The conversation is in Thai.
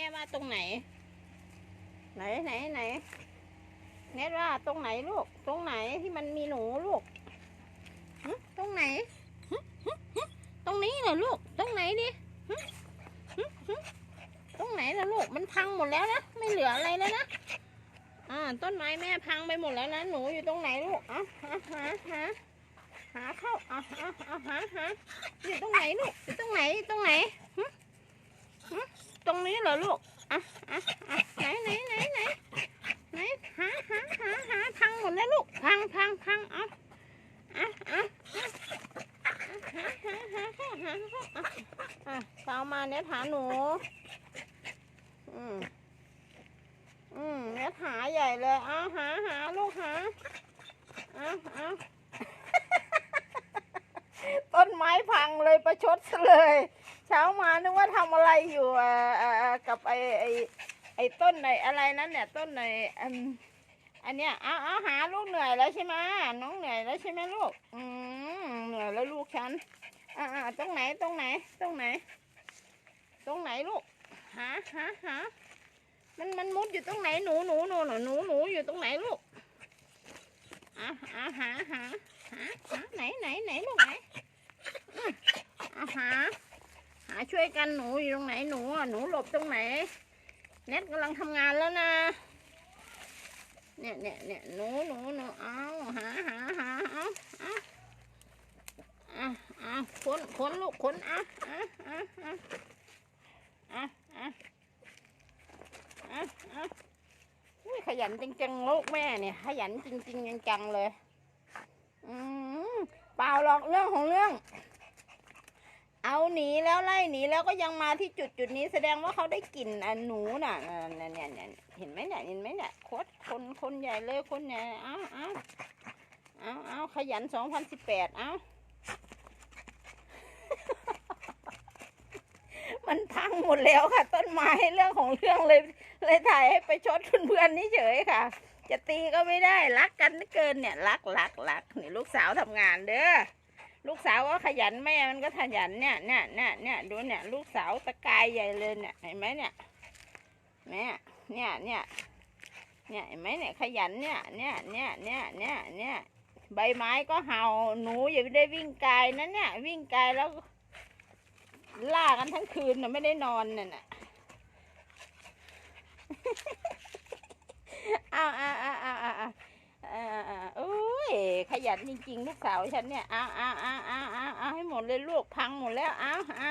ม่ว่าตรงไหน ไหนไหนไหนเน็ตว่าตรงไหนลูก ตรงไหนที่มันมีหนูลูกหึตรงไหนหึหึหึตรงนี้เหรอลูก ตรงไหนดิหึหึหึตรงไหนล่ะลูกมันพังหมดแล้วนะไม่เหลืออะไรแล้วนะอ่าต้นไม้แม่พังไปหมดแล้วนะหนูอยู่ตรงไหนลูกเอะหาหาหาหาเข้าเอะอะอะหาหาอยู่ตรงไหนลูกอยู่ตรงไหนตรงไหนหึหึตรงนี้ เหรอลูกอะอะอะไหนไหนไหนไหนไหนหาหาหาหาพังหมดแล้วลูกพังพังพังเอาอะอะอะหาหาหาเข้าหาเข้าอะอะเช้ามาเนี่ยหาหนู อืมอืมเนี่ยหาใหญ่เลย เอาหาหาลูกหาเอาเอา ต้นไม้พัง เลยประชดเลย เช้ามานึกว่าทำอะไรอยู่กับไอไอไอต้นไหนอะไรนั้นเนี่ยต้นไหนอันอันเนี้ยเอาเอาหาลูกเหนื่อยแล้วใช่ไหมน้องเหนื่อยแล้วใช่ไหมลูกอืมเหนื่อยแล้วลูกฉันอ่าตรงไหนตรงไหนตรงไหน ตรงไหนลูกหาหาหามันมันมุดอยู่ตรงไหนหนูหนูหนูหนูหนูหนูอยู่ตรงไหนลูกอะอะหาหาหาหาไหนไหนไหนลูกไหนอืมอะหา หา ช่วยกันหนูอยู่ตรงไหนหนูอะหนูหลบตรงไหนเน็ตกำลังทำงานแล้วนะ เนี่ยเนี่ยเนี่ยหนูหนูหนูเอาหาหาหาเอาเอาเอาเอาค้นค้นลูกค้นเอาเอาเอาเอาเอาเอาอะอะอุ้ยขยันจริงๆลูกแม่เนี่ย ขยันจริงๆจังๆเลย อืมเปล่าหรอกเรื่องของเรื่อง เอาหนีแล้วไล่หนีแล้วก็ยังมาที่จุดจุดนี้แสดงว่าเขาได้กลิ่นอันหนูน่ะเนี่ยเนี่ยเนี่ยเห็นไหมเนี่ยเห็นไหมเนี่ยโคตรคนคนใหญ่เลยคนใหญ่เอาเอาเอาเอาขยันสองพันสิบแปดเอามันพังหมดแล้วค่ะ ต้นไม้เรื่องของเรื่องเลย เลยถ่ายให้ไปชดเพื่อนๆนี่เฉยค่ะ จะตีก็ไม่ได้รักกันเหลือเกินเนี่ย รักรักรักนี่ลูกสาวทำงานเด้อ ลูกสาวก็ขยันแม่มันก็ขยันเนี่ยเนี่ยเนี่ยเนี่ยดูเนี่ยลูกสาวตะกายใหญ่เลยเนี่ยเห็นไหมเนี่ยแม่เนี่ยเนี่ยเนี่ยเห็นไหมเนี่ยขยันเนี่ยเนี่ยเนี่ยเนี่ยเนี่ยเนี่ยใบไม้ก็เห่าหนูอย่าได้วิ่งไกลนะเนี่ยวิ่งไกลแล้วล่ากันทั้งคืนน่ะไม่ได้นอนน่ะน่ะอ้าวอ้าวอ้าวอ้าวอ้าวอ้าวอ้าวอ้าวโอ้ย ขยันจริงๆลูกสาวฉันเนี่ยอ้าวอ้าเอาเอาเอาเอาให้หมดเลยลูกพังหมดแล้วเอาเอา